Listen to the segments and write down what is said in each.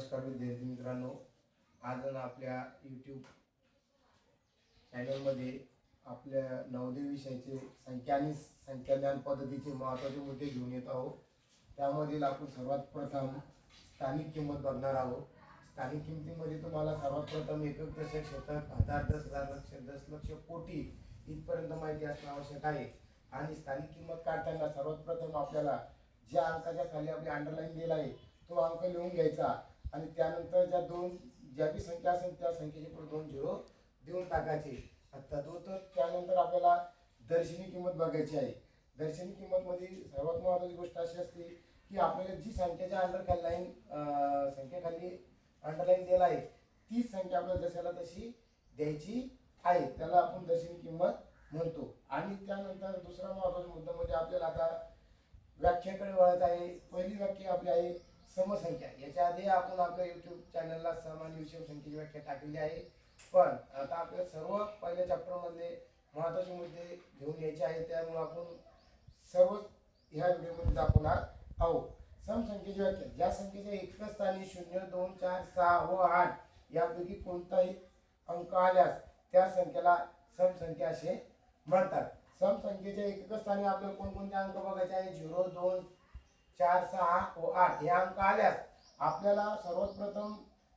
नमस्कार विद्यार्थी मित्रांनो. आज आपल्या यूट्यूब चॅनलमध्ये आपल्या नवोदय विषयाचे संख्या आणि संख्याज्ञान पद्धतीचे महत्त्वाचे मुद्दे घेऊन येत आहोत. त्यामधील आपण सर्वात प्रथम स्थानिक किंमत बघणार आहोत. स्थानिक किमतीमध्ये तुम्हाला सर्वात प्रथम एकक दशक शतक हजार दस हजार लक्ष दस लक्ष कोटी इथपर्यंत माहिती असणं आवश्यक आहे. आणि स्थानिक किंमत काढताना सर्वात प्रथम आपल्याला ज्या अंकाच्या खाली आपली अंडरलाईन दिला आहे तो अंक लिहून घ्यायचा. आणि त्यानंतर ज्या दोन ज्या बी संख्या असेल त्या संख्येचे पुढे दोन झिरो देऊन टाकायचे. आता तो तर त्यानंतर आपल्याला दर्शनी किंमत बघायची आहे. दर्शनी किंमतमध्ये सर्वात महत्वाची गोष्ट अशी असते की आपल्याला जी संख्याच्या अंडर खाली लाईन संख्येखाली अंडरलाईन दिला आहे तीच संख्या आपल्याला जशाला तशी द्यायची आहे. त्याला आपण दर्शनी किंमत म्हणतो. आणि त्यानंतर दुसरा महत्त्वाचा मुद्दा म्हणजे आपल्याला आता व्याख्याकडे वळत आहे. पहिली व्याख्या आपली आहे समसंख्या. याच्या आधी आपण आपल्या युट्यूब चॅनलला समान विषम संख्येची व्याख्या टाकलेली आहे. पण आता आपल्या सर्व पहिल्या चॅप्टरमध्ये महत्त्वाचे मुद्दे घेऊन यायचे आहेत त्यामुळे आपण सर्व ह्या व्हिडिओमध्ये दाखवणार आहोत. समसंख्येची व्याख्या. ज्या संख्येच्या एकच स्थानी शून्य दोन चार सहा व आठ यापैकी कोणताही अंक आल्यास त्या संख्येला समसंख्या असे म्हणतात. समसंख्येच्या एकच स्थानी आपल्याला कोणकोणते अंक बघायचे आहे झिरो दोन चार सहा व आठ हे अंक आल्यास आपल्याला सर्वात प्रथम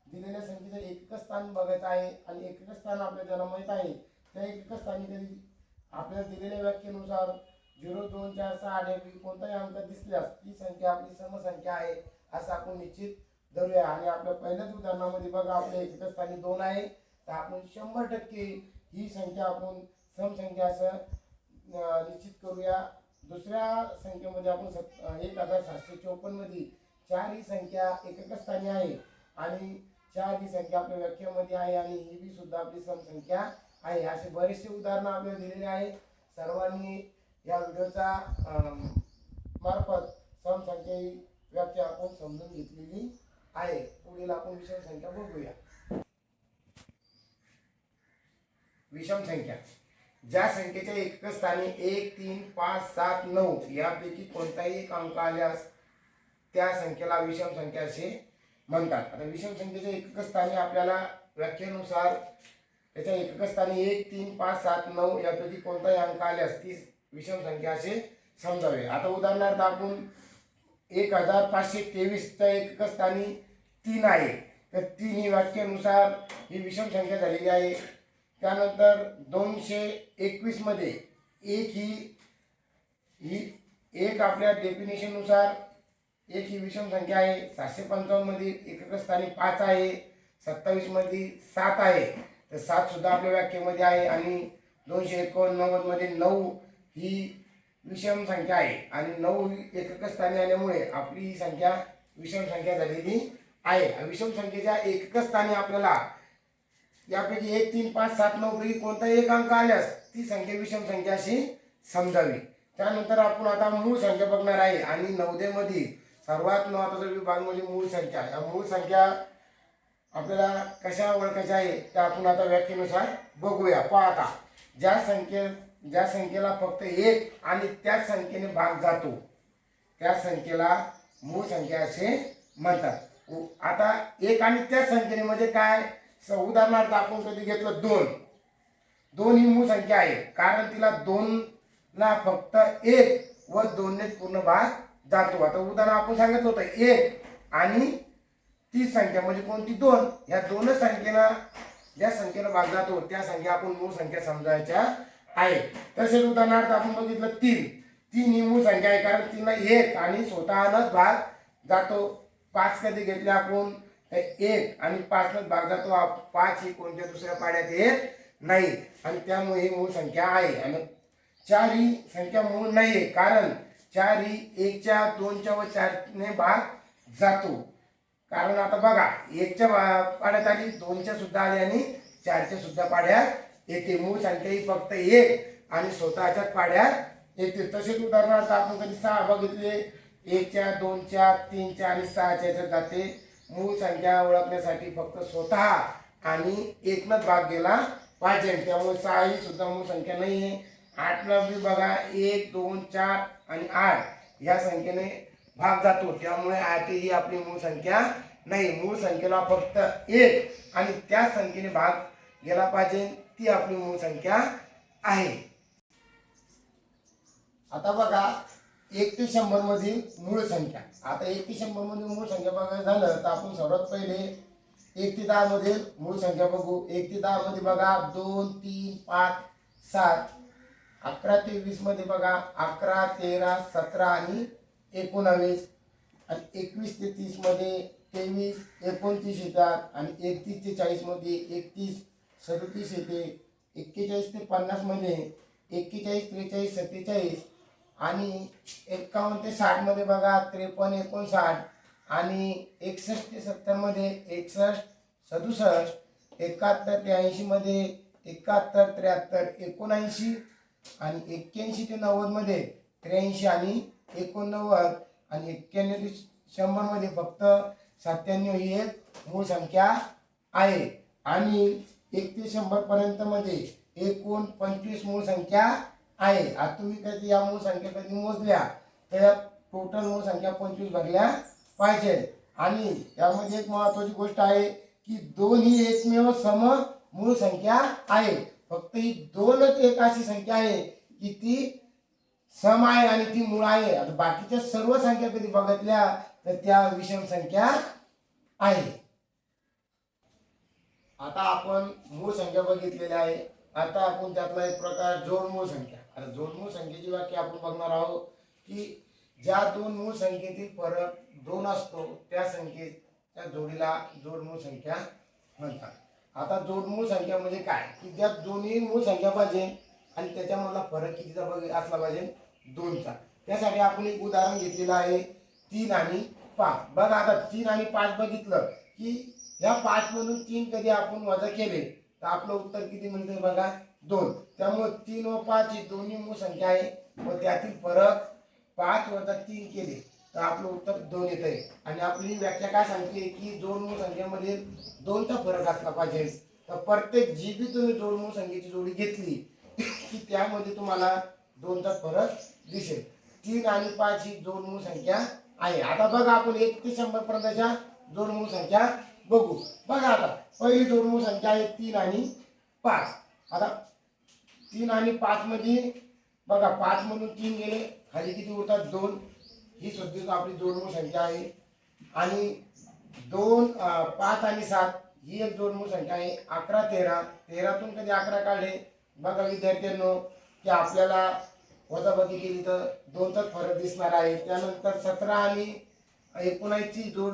दिलेल्या संख्येचं एकक स्थान बघायचं आहे आणि एकक स्थान आपल्याला ज्याला माहीत आहे त्या एकक स्थानी कधी आपल्याला दिलेल्या व्याख्येनुसार झिरो दोन चार सहा आठ यापैकी कोणताही अंक दिसल्यास ती संख्या आपली समसंख्या आहे असं आपण निश्चित धरूया. आणि आपल्या पहिल्याच उदाहरणामध्ये बघा आपल्या एकक स्थानी दोन आहे तर आपण शंभर टक्के ही संख्या आपण समसंख्या असं निश्चित करूया. दुसऱ्या संख्येमध्ये आपण सत एक हजार सातशे चोपन्नमध्ये चार ही संख्या एकक स्थानी आहे. आणि चार ही संख्या आपल्या व्याख्यामध्ये आहे आणि ही बी सुद्धा आपली समसंख्या आहे. असे बरेचसे उदाहरणं आपल्याला दिलेले आहे सर्वांनी या व्हिडिओचा मार्फत समसंख्या ही व्याख्या आपण समजून घेतलेली आहे. पुढील आपण विषम संख्या बघूया. विषम संख्या. ज्या संख्येच्या एकक स्थानी एक तीन पाच सात नऊ यापैकी कोणताही एक अंक आल्यास त्या संख्येला विषम संख्या असे म्हणतात. आता विषम संख्येच्या एकक स्थानी आपल्याला व्याख्येनुसार त्याच्या एकक स्थानी एक तीन पाच सात नऊ यापैकी कोणताही अंक आल्यास ती विषम संख्या असे समजावे. आता उदाहरणार्थ आपण एक हजार पाचशे तेवीसच्या एकक स्थानी तीन आहे. तर तीन ही व्याख्येनुसार ही विषम संख्या झालेली आहे. त्यानंतर दोनशे एकवीसमध्ये एक ही ही एक आपल्या डेफिनेशननुसार एक ही विषम संख्या आहे. सातशे पंचावन्नमध्ये एकक स्थानी पाच आहे. सत्तावीसमध्ये सात आहे. तर सातसुद्धा आपल्या व्याख्येमध्ये आहे आणि दोनशे एकोणनव्वदमध्ये नऊ ही विषम संख्या आहे. आणि नऊ ही एकक स्थानी आल्यामुळे आपली ही संख्या विषम संख्या झालेली आहे. विषम संख्येच्या एकक स्थानी आपल्याला यापैकी एक तीन पाच सात नऊ पैकी कोणताही एक अंक आल्यास ती संख्या विषम संख्या अशी समजावी. त्यानंतर आपण आता मूळ संख्या बघणार आहे आणि नवदेमध्ये सर्वात महत्त्वाचा विभाग म्हणजे मूळ संख्या. या मूळ संख्या आपल्याला कशा ओळखायच्या आहे त्या आपण आता व्याख्येनुसार बघूया. पाहता ज्या संख्ये ज्या संख्येला फक्त एक आणि त्याच संख्येने भाग जातो त्या संख्येला मूळ संख्या असे म्हणतात. उ- आता एक आणि त्याच संख्येने म्हणजे काय? उदाहरणार्थ आपण कधी घेतलं दोन. दोन ही मूळ संख्या आहे. कारण तिला दोन ला फक्त एक व दोनने पूर्ण भाग जातो. आता उदाहरण आपण सांगितलं होतं एक आणि ती संख्या. म्हणजे कोणती? दोन. या दोनच संख्येला ज्या संख्येला भाग जातो त्या संख्या आपण मूळ संख्या समजायच्या आहे. तसेच उदाहरणार्थ आपण बघितलं तीन. तीन ही मूळ संख्या आहे. कारण तिला एक आणि स्वतःलाच भाग जातो. पाच कधी घेतले आपण? तर एक आणि पाचनच भाग जातो पाच ही कोणत्या दुसऱ्या पाड्यात येत नाही. आणि त्यामुळे ही मूळ संख्या आहे. आणि चार ही संख्या मूळ नाही आहे कारण चार ही एकच्या दोनच्या व चारने भाग जातो. कारण आता बघा एकच्या बा- पाड्यात आली दोनच्या सुद्धा आली आणि चारच्या सुद्धा पाड्यात येते. मूळ संख्या ही फक्त एक आणि स्वतःच्याच पाड्यात येते. तसेच उदाहरणार्थ आपण कधी सहा बघितले एकच्या दोनच्या तीनच्या आणि सहाच्या याच्यात जाते. मूळ संख्या ओळखण्यासाठी फक्त स्वतः आणि एकनच भाग गेला पाहिजे. त्यामुळे सहा ही सुद्धा मूळ संख्या नाही आहे आठला बी बघा एक दोन चार आणि आठ. ह्या संख्येने भाग जातो. त्यामुळे आठ ही आपली मूळ संख्या नाही. मूळ संख्येला फक्त एक आणि त्या संख्येने भाग गेला पाहिजे. ती आपली मूळ संख्या आहे. आता बघा एक ते शंभर मधील मूळ संख्या. आता एक ते शंभर मधील मूळ संख्या बघायला झालं तर आपण सर्वात पहिले एक ते दहा मधील मूळ संख्या बघू. एक ते दहा मध्ये बघा दोन तीन पाच सात अकरा ते वीसमध्ये बघा अकरा तेरा सतरा आणि एकोणावीस. आणि एकवीस ते तीसमध्ये तेवीस एकोणतीस येतात. आणि एकतीस ते चाळीसमध्ये एकतीस सदतीस येते. एक्केचाळीस ते पन्नासमध्ये एक्केचाळीस त्रेचाळीस सत्तेचाळीस आणि एकावन्न ते साठमध्ये बघा त्रेपन्न एकोणसाठ आणि एकसष्ट ते सत्तरमध्ये एकसष्ट सदुसष्ट एकाहत्तर ते ऐंशीमध्ये एकाहत्तर त्र्याहत्तर एकोणऐंशी आणि एक्क्याऐंशी ते नव्वदमध्ये त्र्याऐंशी आणि एकोणनव्वद आणि एक्क्याण्णव ते शंभरमध्ये फक्त सत्त्याण्णव ही एक मूळ संख्या आहे. आणि एक ते शंभरपर्यंतमध्ये एकूण पंचवीस मूळ संख्या आहे. आता तुम्ही कधी या मूळ संख्या कधी मोजल्या तर टोटल मूळ संख्या पंचवीस भरल्या पाहिजे. आणि यामध्ये एक महत्वाची गोष्ट आहे की दोन ही एकमेव सम मूळ संख्या आहे. फक्त ही दोनच एक अशी संख्या आहे की ती सम आहे आणि ती मूळ आहे. आता बाकीच्या सर्व संख्या कधी बघितल्या तर त्या विषम संख्या आहे. आता आपण मूळ संख्या बघितलेल्या आहे. आता आपण त्यातला एक प्रकार जोड मूळ संख्या. आता दोन मूळ संख्येची व्याख्या आपण बघणार आहोत की ज्या दोन मूळ संख्येतील फरक दोन असतो त्या संख्येच्या जोडीला जोड मूळ संख्या म्हणतात. आता जोड मूळ संख्या म्हणजे काय? की ज्या दोन्ही मूळ संख्या पाहिजे आणि त्याच्यामधला फरक कितीचा बघ असला पाहिजे? दोनचा. त्यासाठी आपण एक उदाहरण घेतलेलं आहे तीन आणि पाच. बघा आता तीन आणि पाच बघितलं की ह्या पाचमधून तीन कधी आपण वजा केले तर आपलं उत्तर किती म्हणते बघा? दोन. त्यामुळे तीन व पाच ही दोन्ही मूळ संख्या आहे. व त्यातील फरक पाच वजा तीन केले तर आपलं उत्तर दोन येत आहे आणि आपली व्याख्या काय सांगते की दोन मूळ संख्येमध्ये दोनचा फरक असला पाहिजे. तर प्रत्येक जी बी तुम्ही दोन मूळ संख्येची जोडी घेतली की त्यामध्ये तुम्हाला दोनचा फरक दिसेल. तीन आणि पाच ही दोन मूळ संख्या आहे. आता बघा आपण एक ते शंभर पर्यंतच्या दोन मूळ संख्या बघू. बघा आता पहिली दोन मूळ संख्या आहे तीन आणि पाच. आता तीन आणि पाच मध्ये बघा पाच मधून तीन गेले. खाली किती उरतात? दोन. ही सुद्धा आपली जोडमूळ संख्या आहे. आणि दोन पाच आणि सात ही एक जोडमूळ संख्या आहे. अकरा तेरा. तेरातून कधी अकरा काढले? बघा विद्यार्थ्यांनो की आपल्याला वजाबाकी केली तर दोनचाच फरक दिसणार आहे. त्यानंतर सतरा आणि एकोणासची जोड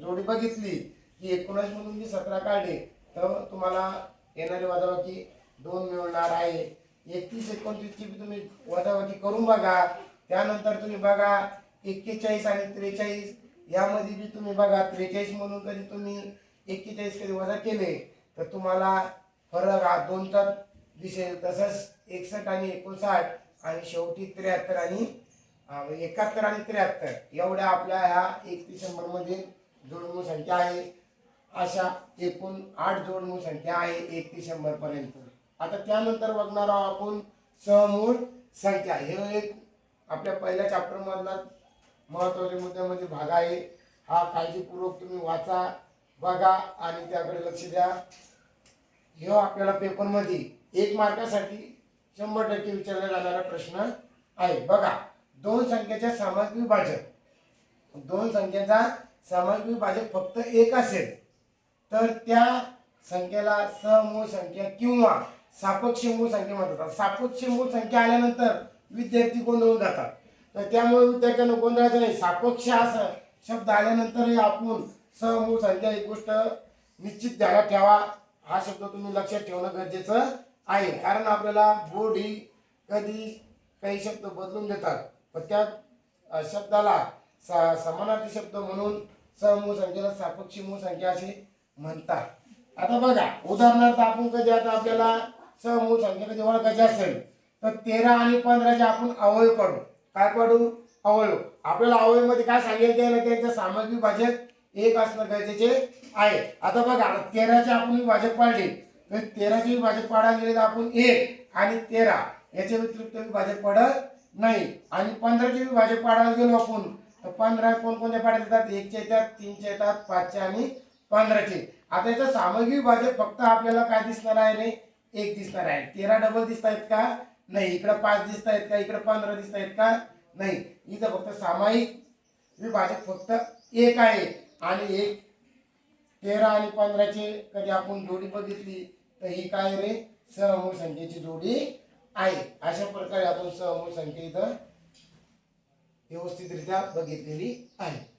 जोडी बघितली की एकोणासमधून जी सतरा काढले तर तुम्हाला येणारी वजाबाकी दोन मिळणार आहे. एकतीस एकोणतीसची बी तुम्ही वजावटी करून बघा. त्यानंतर तुम्ही बघा एक्केचाळीस आणि त्रेचाळीस. यामध्ये बी तुम्ही बघा त्रेचाळीस म्हणून कधी तुम्ही एक्केचाळीस कधी वजा केले तर तुम्हाला फरक हा दोनचा दिसेल. तसंच एकसष्ट आणि एकोणसाठ आणि शेवटी त्र्याहत्तर आणि एकाहत्तर आणि त्र्याहत्तर. एवढ्या आपल्या ह्या एक डिसेंबरमध्ये शंभर जोडमूळ संख्या आहे. अशा एकूण आठ जोडमूळ संख्या आहे एक डिसेंबरपर्यंत आता त्यानंतर बघणार आहोत आपण समूळ संख्या. हे एक आपल्या पहिल्या चॅप्टरमधला महत्त्वाच्या मुद्द्यामध्ये म्हणजे भाग आहे. हा काळजीपूर्वक तुम्ही वाचा बघा आणि त्याकडे लक्ष द्या. ह्यो आपल्याला पेपरमध्ये एक मार्कासाठी शंभर टक्के विचारला जाणारा प्रश्न आहे. बघा दोन संख्येच्या सामायिक विभाजक. दोन संख्येचा सामायिक विभाजक फक्त एक असेल तर त्या संख्येला समूळ संख्या किंवा सापक्ष मूळ संख्या म्हणतात. सापक्ष मूळ संख्या आल्यानंतर विद्यार्थी गोंधळून जातात. तर त्यामुळे विद्यार्थ्यांना गोंधळायचं नाही? सापक्ष असं शब्द आल्यानंतरही आपण समूळ संख्या ही गोष्ट निश्चित ध्यानात ठेवा. हा शब्द तुम्ही लक्षात ठेवणं गरजेचं आहे. कारण आपल्याला बोर्ड ही कधी काही शब्द बदलून देतात. पण त्या शब्दाला सा समानार्थी शब्द म्हणून समूह संख्येला सापक्ष मूळ संख्या असे म्हणतात. आता बघा उदाहरणार्थ आपण कधी आता आपल्याला समूह संख्या कधी ओळखायची असेल तर तेरा आणि पंधराचे आपण अवयव काढू. काय काढू? अवयव. आपल्याला अवयवमध्ये काय सांगितलं ना त्यांचं सामाजिक विभाजक एक असणं गरजेचे आहे. आता बघा तेराचे आपण विभाजक पाडले. तर तेराचे विभाजक पाडायला गेले तर आपण एक आणि तेरा. याच्या व्यतिरिक्त विभाजक पडत नाही. आणि पंधराचे विभाजक पाडायला गेलो आपण तर पंधरा कोणकोणत्या पाड्या येतात एकच्या येतात तीनच्या येतात पाचच्या आणि पंधराचे. आता याचं सामग्री विभाजक फक्त आपल्याला काय दिसणार आहे रे? एक दिसणार आहे. तेरा डबल दिसत आहेत का? नाही. इकडं पाच दिसत आहेत का? इकडं पंधरा दिसत आहेत का? नाही. इथं फक्त सामायिक विभाजक फक्त एक आहे. आणि एक तेरा आणि पंधराचे कधी आपण जोडी बघितली तर ही काय रे? सहमूळ संख्येची जोडी आहे. अशा प्रकारे आपण सहमूळ संख्या इथं व्यवस्थितरित्या बघितलेली आहे.